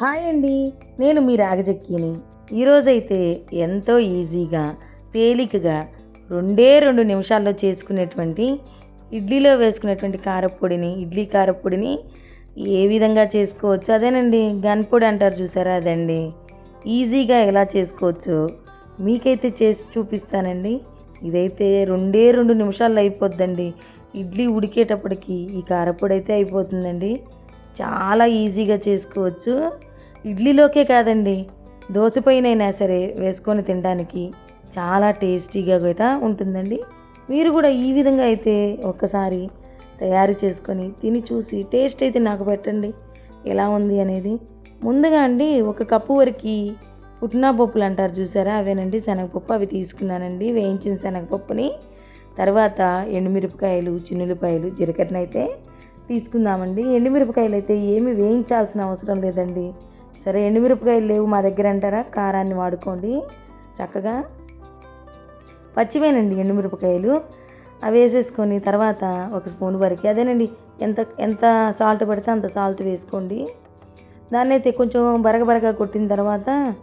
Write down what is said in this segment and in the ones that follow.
Hi అండి. నేను మీ రాగజక్కిని. ఈరోజైతే ఎంతో ఈజీగా తేలికగా రెండే రెండు నిమిషాల్లో చేసుకునేటువంటి ఇడ్లీలో వేసుకునేటువంటి కారపొడిని ఇడ్లీ కారపొడిని ఏ విధంగా చేసుకోవచ్చు? అదేనండి గన్పొడి అంటారు చూసారా అదండి. ఈజీగా ఎలా చేసుకోవచ్చు? మీకైతే చేసి చూపిస్తానండి. ఇదైతే రెండే రెండు నిమిషాల్లో అయిపోద్దండి. ఇడ్లీ ఉడికేటప్పటికి ఈ కారపొడి అయితే అయిపోతుందండి. చాలా ఈజీగా చేసుకోవచ్చు. ఇడ్లీలోకే కాదండి. దోశపైనైనా సరే వేసుకొని తినడానికి చాలా టేస్టీగా కూడా ఉంటుందండి. మీరు కూడా ఈ విధంగా అయితే ఒక్కసారి తయారు చేసుకొని తిని చూసి టేస్ట్ అయితే నాకు పెట్టండి. ఎలా ఉంది అనేది. ముందుగా అండి ఒక కప్పు వరకు పుట్నా పప్పులు అంటారు చూసారా? అవేనండి శనగపప్పు అవి తీసుకున్నానండి. వేయించిన శనగపప్పుని తర్వాత ఎండుమిరపకాయలు చిన్నులపాయలు జీలకర్రని అయితే తీసుకుందామండి. ఎండుమిరపకాయలు అయితే ఏమి వేయించాల్సిన అవసరం లేదండి. సరే ఎండుమిరపకాయలు లేవు మా దగ్గర అంటారా? కారాన్ని వాడుకోండి. చక్కగా పచ్చివేనండి ఎండుమిరపకాయలు. అవి వేసేసుకొని తర్వాత ఒక స్పూన్ వరకు అదేనండి ఎంత ఎంత సాల్ట్ పడితే అంత సాల్ట్ వేసుకోండి. దాన్ని అయితే కొంచెం బరగబరగా బరగ కొట్టిన తర్వాత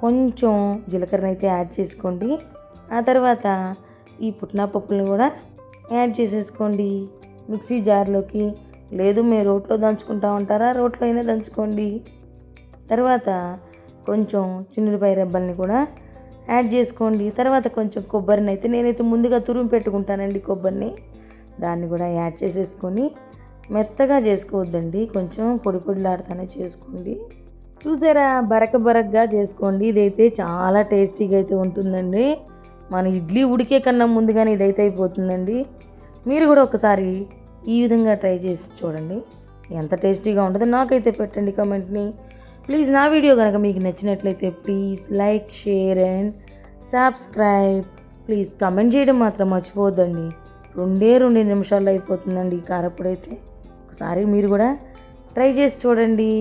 కొంచెం జీలకర్ర అయితే యాడ్ చేసుకోండి. ఆ తర్వాత ఈ పుట్నా పప్పులను కూడా యాడ్ చేసేసుకోండి. మిక్సీ జార్లోకి లేదు మీరు రోట్లో దంచుకుంటా ఉంటారా రోట్లో అయినా దంచుకోండి. తర్వాత కొంచెం చిన్నులపాయ రెబ్బల్ని కూడా యాడ్ చేసుకోండి. తర్వాత కొంచెం కొబ్బరిని అయితే నేనైతే ముందుగా తురుము పెట్టుకుంటానండి కొబ్బరిని. దాన్ని కూడా యాడ్ చేసేసుకొని మెత్తగా చేసుకోవద్దండి. కొంచెం పొడి పొడిలాడుతానే చేసుకోండి. చూసారా? బరక బరకగా చేసుకోండి. ఇదైతే చాలా టేస్టీగా అయితే ఉంటుందండి. మన ఇడ్లీ ఉడికే కన్నా ముందుగానే ఇదైతే అయిపోతుందండి. మీరు కూడా ఒకసారి ఈ విధంగా ట్రై చేసి చూడండి. ఎంత టేస్టీగా ఉంటుందో నాకైతే పెట్టండి కమెంట్ని. ప్లీజ్ నా వీడియో కనుక మీకు నచ్చినట్లయితే please like share and subscribe. Please comment చేయడం మాత్రం మర్చిపోవద్దండి. రెండే రెండు నిమిషాల్లో అయిపోతుందండి ఈ అయితే. ఒకసారి మీరు కూడా ట్రై చేసి చూడండి.